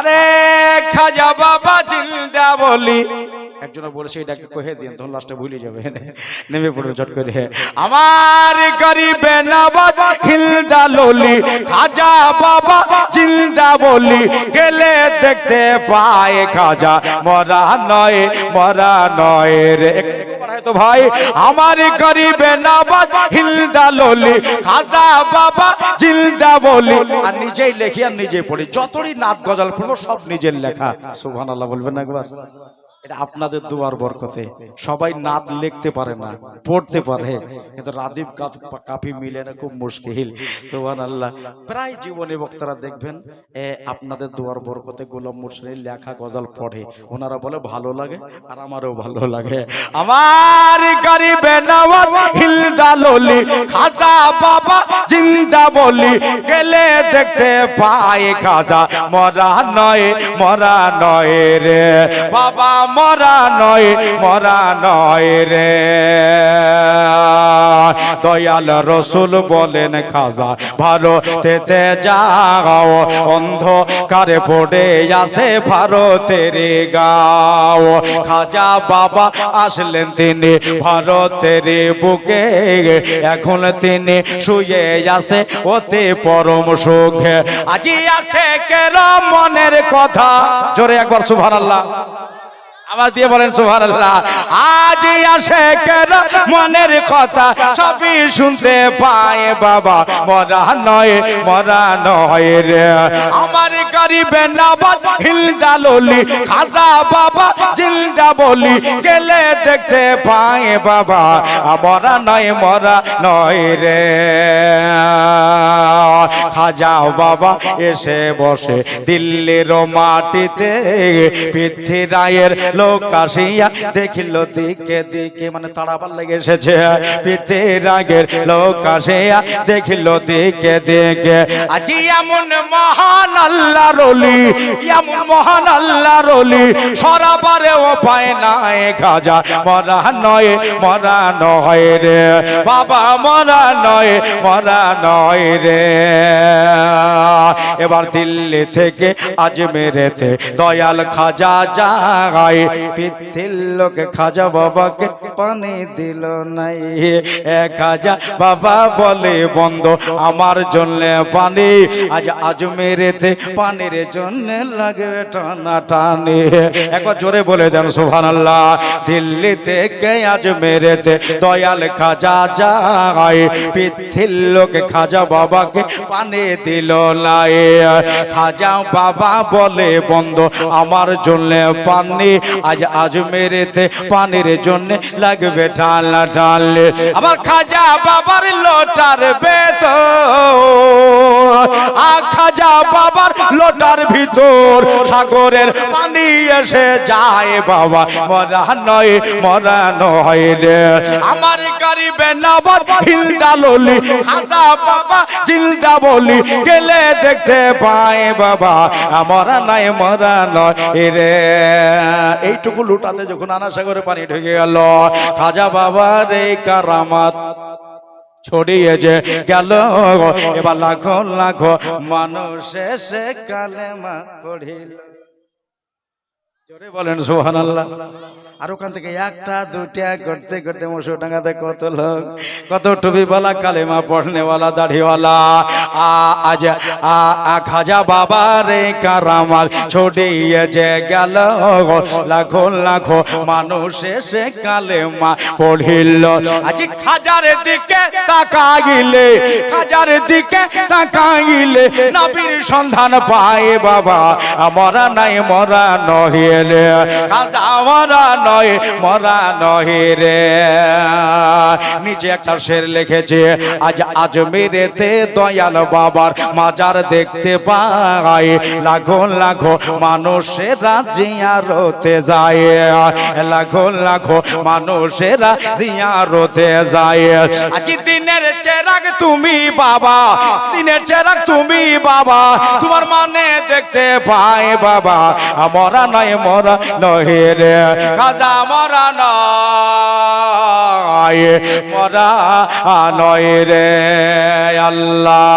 আরে খাজা বাবা জিন্দা বলি। একজন বলেছে এটাকে কহে দিন তখন লাস্টে ভুলে যাবে। নেমে পড়বে চট করে। আমার গরিবে নবাব হিলদা ললি, খাজা বাবা জিন্দা বলি, গেলে দেখতে পায় খাজা। মরা নয় মরা নয় রে। তো ভাই, আমার গরিবে নবাব হিলদা ললি খাজা বাবা জিলদা বলি। আর নিজেই লেখি আর নিজেই পড়ি। যতই নাত গজাল পড়ব, সব নিজের লেখা। সুবহানাল্লাহ, বলবেন একবার? এটা আপনাদের দুয়ার বরকতে। সবাই নাত লিখতে পারে না পড়তে পারে। কিন্তু রাদীপ কাপ- মিলে না খুব মুশকিল। সোহান আল্লাহ প্রায় জীবনে বক্তারা দেখবেন আপনাদের দুয়ার বরকতে গোলাম মুর্শিদের লেখা গজল পড়ে। ওনারা বলে ভালো লাগে আর আমারও ভালো লাগে। আমার গরিবে নওয়াজ খাজা বাবা জিন্দা বলি গেলে দেখতে পায় খাজা। মরা নয় মরা নয় রে। বাবা মরা নয় মরা নয় রে। দয়াল রসুল বলেন, খাজা ভারতেতে যাও, অন্ধকারে পড়ে আছে ভারতের গাও। খাজা বাবা আসলেন, তিনি ভারতের বুকে। এখন তিনি শুয়ে আছে ওতে পরম সুখে। আজি আসে কেরম মনের কথা। জোরে একবার সুবহানাল্লাহ। আবার দিয়ে বলেন সুভান আল্লাহ আজ আসে কেন? মনের কথা সবই শুনতে পায় বাবা। মরা নয় মরা নয় রে। আমার গরিবে নাবাদ হিলদা ললি খাজা বাবা জিলদা বলি গেলে দেখতে পায় বাবা। মরা নয় মরা নয় রে। খাজা বাবা এসে বসে দিল্লির মাটিতে পৃথ্বীরায়ের লোক আসিয়া দেখিল, দিকে দিকে মানে তাড়াবার লেগে এসেছে। পৃথ্বীরাগের লোক আসিয়া দেখিল, দিকে দিকে। আজি এমন মহান আল্লাহ রলি এমন মহান আল্লাহ রলি সরাবারে ও পায় নাই খাজা। মরা নয় মরা নয় রে। বাবা, মরা নয় মরা নয় রে। এবার দিল্লি থেকে আজমেরেতে দয়াল খাজা যায় পৃথির লোকে খাজা বাবাকে পানি দিল নাই। এ খাজা বাবা বলে, বন্ধ, আমার জন্য পানি। আজ আজমেরেতে পানির জন্য লাগবে টানা টানি একবার জোরে বলে দেন সোহান আল্লাহ দিল্লি থেকে আজ আজমেরেতে দয়াল খাজা যায় পৃথির লোকে খাজা বাবাকে পানি দিল নাই। খাজা বাবা বলে, বন্ধ, আমার জন্য পানি, আজ আজমেরেতে পানির জন্য লাগবে ঢালা ঢালে। আমার খাজা বাবার লোটার বেত খাজা বাবার লোটার ভিতর সাগরের পানি এসে যায় বাবা। মরা নয় মরা নয় রে। আমার গরিবে নবাব হিলদা ললি খাজা বাবা জিলদা বলি, গেলে দেখতে পায় বাবা মরা নাই মরা নয়। রে এইটুকু লুটাতে যখন আনা সাগরে পানি ঢুকে গেল, খাজা বাবা রে কারামাত ছড়িয়ে যে গেল। এবার লাখো লাখো মানুষ এসে কালেমা পড়িল। জোরে বলেন সোহান আল্লাহ আর ওখান থেকে একটা দুটা করতে করতে মশো ডাঙ্গাতে কত লোক, কত টুপিওয়ালা কালেমা পড়নেওয়ালা দাড়িওয়ালা। আ, আজ, আ খাজা বাবা রে কারামাল ছড়িয়ে যে গেল লাখো লাখো মানুষ এসে কালেমা পড়িল। আজ খাজার দিকে তাকাইলে, খাজার দিকে তাকাইলে নবীর সন্ধান পায় বাবা, মরা নাই, মরা নহিলে। খাজা, মরা নয়, মরা নহে রে। নিজে একটা শের লিখেছে, আজ আজমিরেতে দয়াল বাবার মাজার দেখতে পাই। লাখো লাখো মানুষেরা জিয়ারতে যায়, লাখো লাখো মানুষেরা জিয়ারতে যায়। আজ দিনের চেরাগ তুমি বাবা, দিনের চেরাগ তুমি বাবা, তোমার মানে দেখতে পাই বাবা, মরা নয়, মরা নহে রে। খাজা মরা নয় মরা নয় রে আল্লাহ।